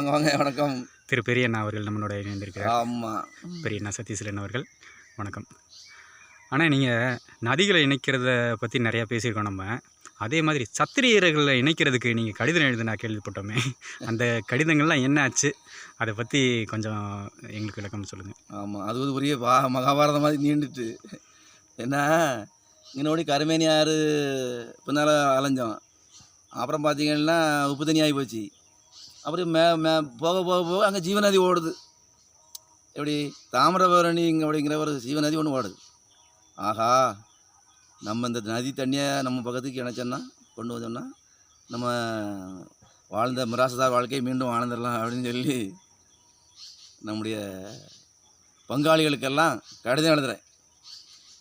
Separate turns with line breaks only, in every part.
வாங்க வாங்க வணக்கம்.
திரு பெரியண்ணா அவர்கள் நம்மளோட இணைந்திருக்கிறார்.
ஆமாம்
பெரியண்ணா சதீஸ்வரன் அவர்கள் வணக்கம். ஆனால் நீங்கள் நதிகளை இணைக்கிறத பற்றி நிறையா பேசியிருக்கோம் நம்ம. அதே மாதிரி சத்திரியர்களை இணைக்கிறதுக்கு நீங்கள் கடிதம் எழுதினா கேள்விப்பட்டோமே. அந்த கடிதங்கள்லாம் என்ன ஆச்சு? அதை பற்றி கொஞ்சம் எங்களுக்கு விளக்கம் சொல்லுங்கள்
ஆமாம் அது ஒரு பெரிய மகாபாரதம் மாதிரி நீண்டுட்டு. என்ன? இங்கனோடி கருமேனியார் பின்னால் அலைஞ்சோம். அப்புறம் பார்த்தீங்கன்னா உப்பு தண்ணி ஆகி போச்சு. அப்புறம் மே மே போக போக போக அங்கே ஜீவநதி ஓடுது. எப்படி? தாமிரபரணி இங்கே அப்படிங்கிற ஒரு ஜீவநதி ஒன்று ஓடுது. ஆஹா நம்ம இந்த நதி தண்ணியை நம்ம பக்கத்துக்கு இணைச்சோன்னா கொண்டு வந்தோம்னா நம்ம வாழ்ந்த மிராசதார் வாழ்க்கையை மீண்டும் வாழ்ந்துடலாம் அப்படின்னு சொல்லி நம்முடைய பங்காளிகளுக்கெல்லாம் கடிதம் எழுதுகிறேன்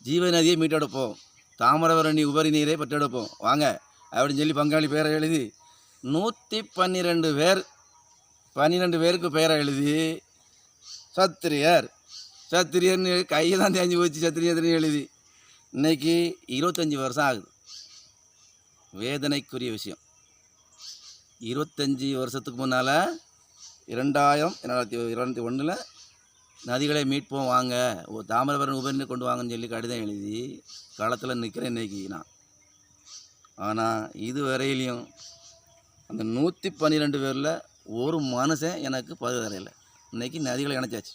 ஜீவநதியை மீட்டெடுப்போம். தாமிரபரணி உபரி நீரை பெற்றெடுப்போம். வாங்க அப்படின்னு சொல்லி பங்காளி பேரை எழுதி நூற்றி பன்னிரெண்டு பேர் பன்னிரெண்டு பேருக்கு பெயரை எழுதி சத்திரியர். சத்திரியர்னு கையை தான் தேஞ்சு போச்சு சத்திரியர்னு எழுதி. இன்றைக்கி இருபத்தஞ்சி வருஷம் ஆகுது. வேதனைக்குரிய விஷயம். இருபத்தஞ்சி வருஷத்துக்கு முன்னால் இரண்டாயிரம் இரண்டாயிரத்தி இரண்டாயிரத்தி ஒன்றில் நதிகளை மீட்போம் வாங்க. ஓ தாமிரபரணி உபரினை கொண்டு வாங்கன்னு சொல்லி கடிதம் எழுதி களத்தில் நிற்கிறேன் இன்னைக்கு நான். ஆனால் இது வரையிலையும் அந்த நூற்றி பன்னிரெண்டு பேரில் ஒரு மனுஷன் எனக்கு பதவி தரையில் இன்றைக்கி நதிகளை இணைச்சாச்சு.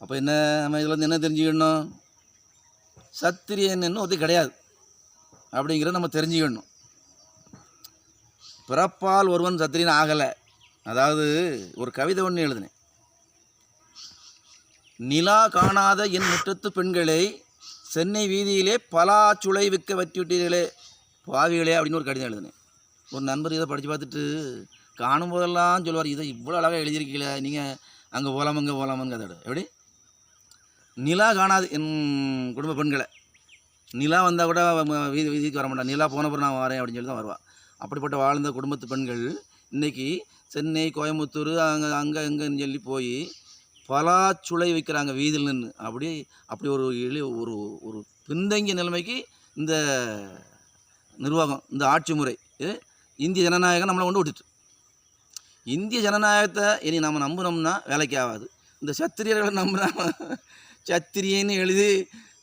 அப்போ என்ன நம்ம இதில் என்ன தெரிஞ்சுக்கணும்? சத்திரியன் ஒருத்தர் கிடையாது. அப்படிங்கிறத நம்ம தெரிஞ்சுக்கணும். பிறப்பால் ஒருவன் சத்திரியன் ஆகலை. அதாவது ஒரு கவிதை ஒன்று எழுதினேன். நிலா காணாத என் முற்றத்து பெண்களை சென்னை வீதியிலே பலா சுளை விற்க வச்சுவிட்டீர்களே பாவிகளே அப்படின்னு ஒரு கடிதம் எழுதினேன். ஒரு நண்பர் இதை படித்து பார்த்துட்டு காணும் போதெல்லாம் சொல்லுவார் இதை இவ்வளோ அழகாக எழுதியிருக்கீங்கள நீங்கள் அங்கே போகலாம் அங்கே போகலாமான்னு கதை எப்படி? நிலா காணாது என் குடும்ப பெண்களை. நிலா வந்தால் கூட வீதி வீதிக்கு வர மாட்டான் நிலா போன பிறகு நான் வரேன் அப்படின்னு சொல்லி தான் வருவாள் அப்படிப்பட்ட வாழ்ந்த குடும்பத்து பெண்கள் இன்றைக்கி சென்னை கோயம்புத்தூர் அங்கே அங்கே இங்கேன்னு சொல்லி போய் பலாச்சுளை வைக்கிறாங்க வீதியில் நின்று அப்படி அப்படி ஒரு எளி ஒரு ஒரு பின்தங்கிய நிலைமைக்கு இந்த நிர்வாகம் இந்த ஆட்சி முறை இந்திய ஜனநாயகம் நம்மளை கொண்டு விட்டுட்டு இந்திய ஜனநாயகத்தை இனி நம்ம நம்பினோம்னா வேலைக்கு ஆகாது. இந்த சத்திரியர்களை நம்பினா சத்திரியன்னு எழுதி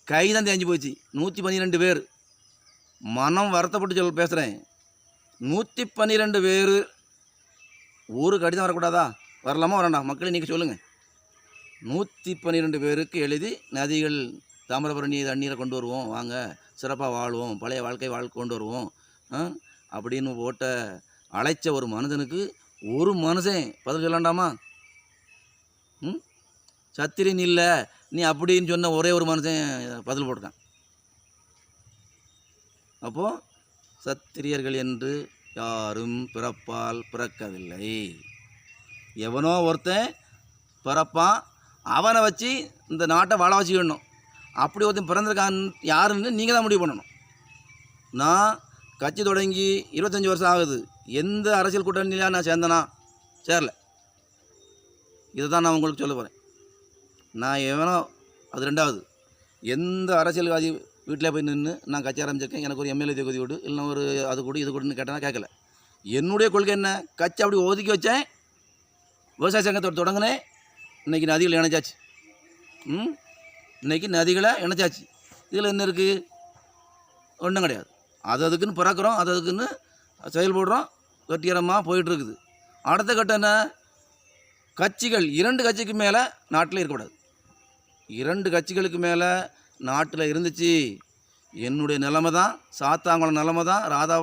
கைதான் தேஞ்சு போச்சு. நூற்றி பன்னிரெண்டு பேர். மனம் வருத்தப்பட்டு சொல்ல பேசுகிறேன் நூற்றி பன்னிரெண்டு பேர் ஒரு கடிதம் வரக்கூடாதா வரலாமா வரண்டா மக்களை நீங்கள் சொல்லுங்கள் நூற்றி பன்னிரெண்டு பேருக்கு எழுதி நதிகள் தாமிரபரணி தண்ணீரை கொண்டு வருவோம். வாங்க. சிறப்பாக வாழ்வோம். பழைய வாழ்க்கை வாழ்க்கை கொண்டு வருவோம். ஆ? அப்படின்னு போட்ட அழைச்ச ஒரு மனுஷனுக்கு ஒரு மனுஷன் பதில் சொல்லண்டாமா? ம்? சத்திரியன் இல்லை. நீ அப்படின்னு சொன்ன ஒரே ஒரு மனுஷன் பதில் போட்டுக்கான் அப்போது சத்திரியர்கள் என்று யாரும் பிறப்பால் பிறக்கவில்லை. எவனோ ஒருத்தன் பிறப்பான் அவனை வச்சு இந்த நாட்டை வாழ வச்சுக்கணும். அப்படி ஒருத்தன் பிறந்திருக்கான் யாருன்னு நீங்கள் தான் முடிவு பண்ணணும். நான் கட்சி தொடங்கி இருபத்தஞ்சி வருஷம் ஆகுது. எந்த அரசியல் கூட்டணியில நான் சேர்ந்தனா? சேரல. இதை தான் நான் உங்களுக்கு சொல்ல போகிறேன் நான் எவனோ அது ரெண்டாவது. எந்த அரசியல்வாதி வீட்டில் போய் நின்று நான் கட்சி ஆரம்பிச்சிருக்கேன் எனக்கு ஒரு எம்எல்ஏ தொகுதி விடு இல்லை ஒரு அது கொடு இது கொடுன்னு கேட்டேன்னா கேட்கல. என்னுடைய கொள்கை என்ன? கட்சி அப்படி ஒதுக்கி வச்சேன். விவசாய சங்கத்தோட தொடங்கினேன். இன்றைக்கி நதிகளை இணைச்சாச்சு ம்? இன்றைக்கி நதிகளை இணைச்சாச்சு. இதில் என்ன இருக்குது ஒன்றும் கிடையாது. அது அதுக்குன்னு பிறக்கிறோம் அது அதுக்குன்னு செயல்படுறோம் வெற்றிகரமாக போயிட்டுருக்குது. அடுத்த கட்டம் என்ன? கட்சிகள் இரண்டு கட்சிக்கு மேலே நாட்டில் இருக்கக்கூடாது. இரண்டு கட்சிகளுக்கு மேலே நாட்டில் இருந்துச்சு. என்னுடைய நிலமை தான் சாத்தாங்குளம் நிலமை தான் ராதா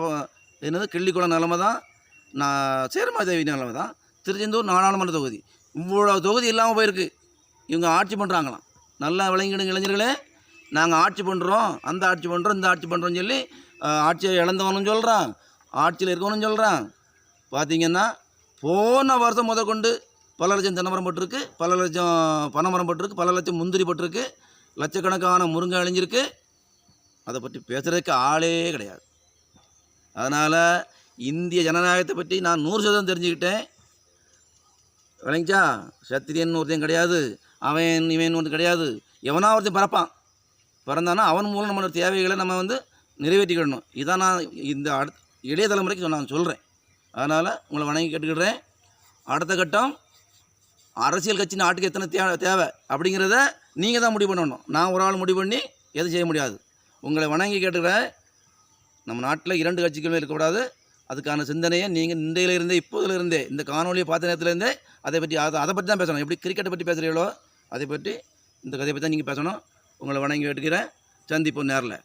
என்னது கிள்ளிக்குளம் நிலமை தான் நான் சேரமாதேவி நிலமை தான் திருச்செந்தூர் நாடாளுமன்ற தொகுதி. இவ்வளோ தொகுதி இல்லாமல் போயிருக்கு. இவங்க ஆட்சி பண்ணுறாங்களாம் நல்லா விளங்கிடுங்க இளைஞர்களே. நாங்கள் ஆட்சி பண்ணுறோம் அந்த ஆட்சி பண்ணுறோம் இந்த ஆட்சி பண்ணுறோம்னு சொல்லி ஆட்சியை இழந்தவனும் சொல்கிறான் ஆட்சியில் இருக்கவனும் சொல்கிறான் பார்த்தீங்கன்னா போன வருஷம் முத கொண்டு பல லட்சம் தென்னமரம் பட்டிருக்கு பல லட்சம் பனைமரம் பட்டிருக்கு பல லட்சம் முந்திரி பட்டிருக்கு லட்சக்கணக்கான முருங்கை அழிஞ்சிருக்கு. அதை பற்றி பேசுகிறதுக்கு ஆளே கிடையாது. அதனால் இந்திய ஜனநாயகத்தை பற்றி நான் நூறு சதவீதம் தெரிஞ்சுக்கிட்டேன். விளங்கிச்சா? சத்திரியன் ஒருத்தன் கிடையாது அவன் இவன் ஒன்று கிடையாது எவனா ஒருத்தையும் பிறப்பான். பிறந்தானா அவன் மூலம் நம்மளோட தேவைகளை நம்ம வந்து நிறைவேற்றிக்கிடணும். இதான் நான் இந்த அடுத்த இளைய தலைமுறைக்கு நான் சொல்கிறேன் அதனால் உங்களை வணங்கி கேட்டுக்கிடுறேன். அடுத்த கட்டம் அரசியல் கட்சி நாட்டுக்கு எத்தனை தேவை தேவை அப்படிங்கிறத நீங்கள் தான் முடிவு பண்ணணும். நான் ஒரு ஆள் முடிவு பண்ணி எதுவும் செய்ய முடியாது. உங்களை வணங்கி கேட்டுக்கிறேன். நம்ம நாட்டில் இரண்டு கட்சிகளுமே இருக்கக்கூடாது. அதுக்கான சிந்தனையை நீங்கள் இன்றையிலிருந்தே இப்போதிலிருந்தே இந்த காணொலியை பார்த்த நேரத்துலேருந்தே அதை பற்றி அதை அதை பற்றி தான் பேசணும். எப்படி கிரிக்கெட்டை பற்றி பேசுகிறீங்களோ அதை பற்றி இந்த கதையை பற்றி தான் நீங்கள் பேசணும். உங்களை வணங்கி கேட்டுக்கிறேன் சந்திப்போம் நேரில்.